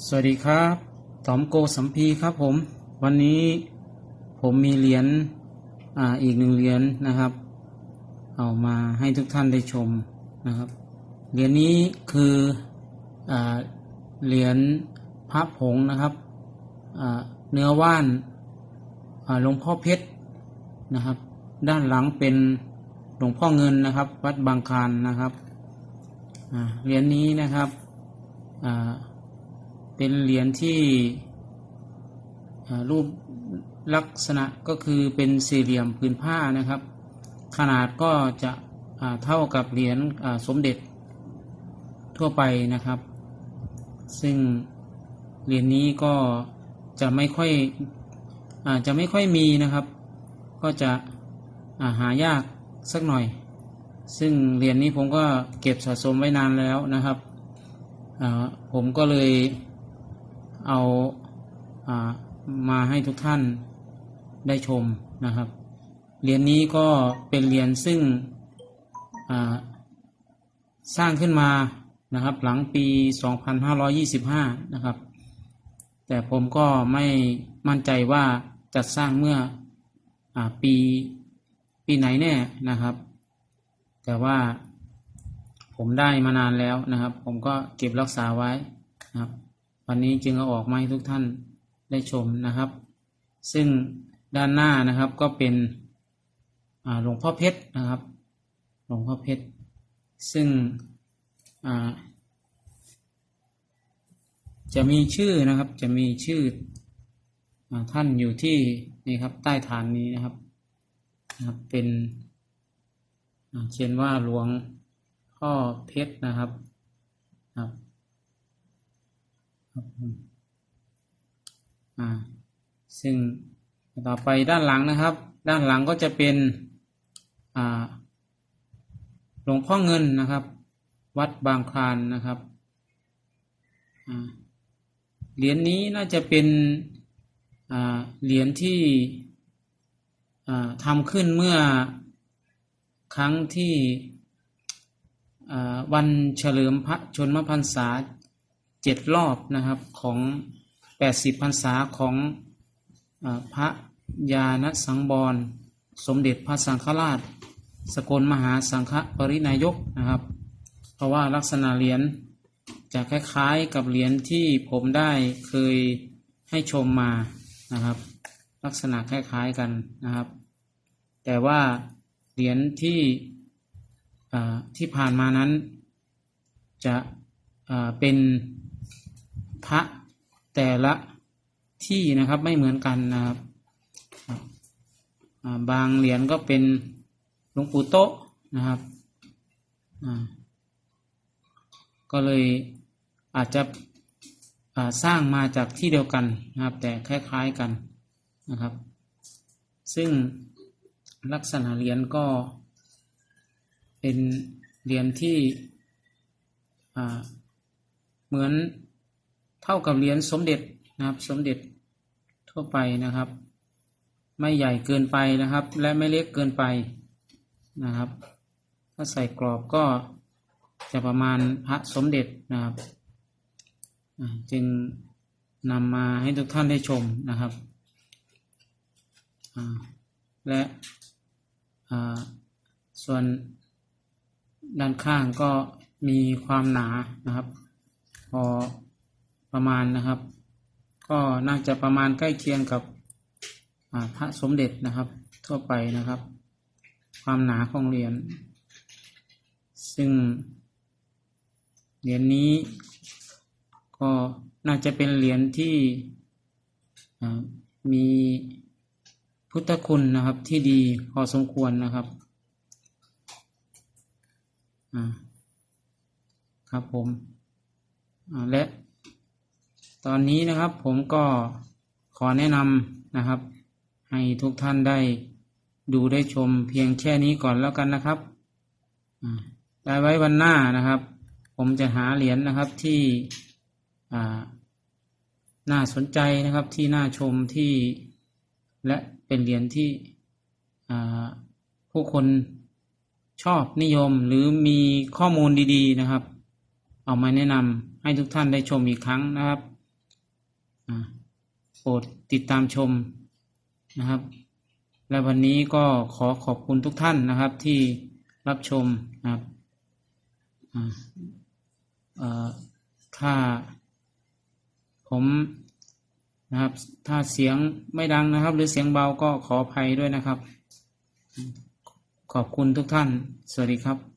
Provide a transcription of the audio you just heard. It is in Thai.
สวัสดีครับตอมโกสัมพีครับผม วันนี้ผมมีเหรียญอ่าอีกหนึ่งเหรียญนะครับ เอามาให้ทุกท่านได้ชมนะครับ เหรียญนี้คืออ่าเหรียญพระผงนะครับอ่าเนื้อว่านอ่าหลวงพ่อเพชรนะครับ ด้านหลังเป็นหลวงพ่อเงินนะครับ วัดบางคานนะครับอ่าเหรียญนี้นะครับอ่า เป็นเหรียญที่รูปลักษณะก็คือเป็นสี่เหลี่ยมผืนผ้านะครับ ขนาดก็จะเท่ากับเหรียญสมเด็จทั่วไปนะครับ ซึ่งเหรียญนี้ก็จะไม่ค่อยอาจะไม่ค่อยมีนะครับ ก็จะาหายากสักหน่อย ซึ่งเหรียญนี้ผมก็เก็บสะสมไว้นานแล้วนะครับผมก็เลย เอาอามาให้ทุกท่านได้ชมนะครับเหรียญนี้ก็เป็นเหรียญซึ่งสร้างขึ้นมานะครับ หลังปี 2525 นะครับ แต่ผมก็ไม่มั่นใจว่าจัดสร้างเมื่ออปีปีไหนแน่นะครับ แต่ว่าผมได้มานานแล้วนะครับ ผมก็เก็บรักษาไว้นะครับ วันนี้จึงเอาออกมาให้ทุกท่านได้ชมนะครับ ซึ่งด้านหน้านะครับก็เป็นหลวงพ่อเพชรนะครับ หลวงพ่อเพชร ซึ่งจะมีชื่อนะครับ จะมีชื่ออท่านอยู่ที่นี่ครับใต้ฐานนี้นะครับนะครับ เป็นเขียนว่าหลวงพ่อเพชรนะครับครับ ซึ่งต่อไปด้านหลังนะครับ ด้านหลังก็จะเป็นหลวงพ่อเงินนะครับ วัดบางคลานนะครับเหรียญนี้น่าจะเป็นเหรียญที่ทำขึ้นเมื่อครั้งที่วันเฉลิมพระชนมพรรษา เจ็ดรอบนะครับของแปดสิบพรรษาของอพระยาณสังบรสมเด็จพระสังฆราช สกลมหาสังฆปรินายกนะครับ เพราะว่าลักษณะเหรียญจะคล้ายๆกับเหรียญที่ผมได้เคยให้ชมมานะครับ ลักษณะคล้ายๆกันนะครับ แต่ว่าเหรียญที่ที่ผ่านมานั้นจะเป็น พระแต่ละที่นะครับไม่เหมือนกันนะครับบางเหรียญก็เป็นหลวงปู่โตะนะครับก็เลยอาจจะสร้างมาจากที่เดียวกันนะครับ แต่คล้ายๆกันนะครับ ซึ่งลักษณะเหรียญก็เป็นเหรียญที่เหมือน เท่ากับเหรียญสมเด็จนะครับ สมเด็จทั่วไปนะครับ ไม่ใหญ่เกินไปนะครับ และไม่เล็กเกินไปนะครับ ถ้าใส่กรอบก็จะประมาณพระสมเด็จนะครับจึงนำมาให้ทุกท่านได้ชมนะครับและส่วนด้านข้างก็มีความหนานะครับ พอ ประมาณนะครับ ก็น่าจะประมาณใกล้เคียงกับพระสมเด็จนะครับ ทั่วไปนะครับ ความหนาของเหรียญซึ่งเหรียญนี้ก็น่าจะเป็นเหรียญที่มีพุทธคุณนะครับที่ดีพอสมควรนะครับครับผมและ ตอนนี้นะครับผมก็ขอแนะนำนะครับ ให้ทุกท่านได้ดูได้ชมเพียงแค่นี้ก่อนแล้วกันนะครับอ่าได้ไว้วันหน้านะครับ ผมจะหาเหรียญนะครับที่น่าสนใจนะครับที่น่าชมที่และเป็นเหรียญที่ผู้คนชอบนิยมหรือมีข้อมูลดีๆนะครับ เอามาแนะนำให้ทุกท่านได้ชมอีกครั้งนะครับ โปรดติดตามชมนะครับ และวันนี้ก็ขอขอบคุณทุกท่านนะครับที่รับชมนะครับถ้าผมนะครับ ถ้าเสียงไม่ดังนะครับ หรือเสียงเบาก็ขออภัยด้วยนะครับ ขอบคุณทุกท่าน สวัสดีครับ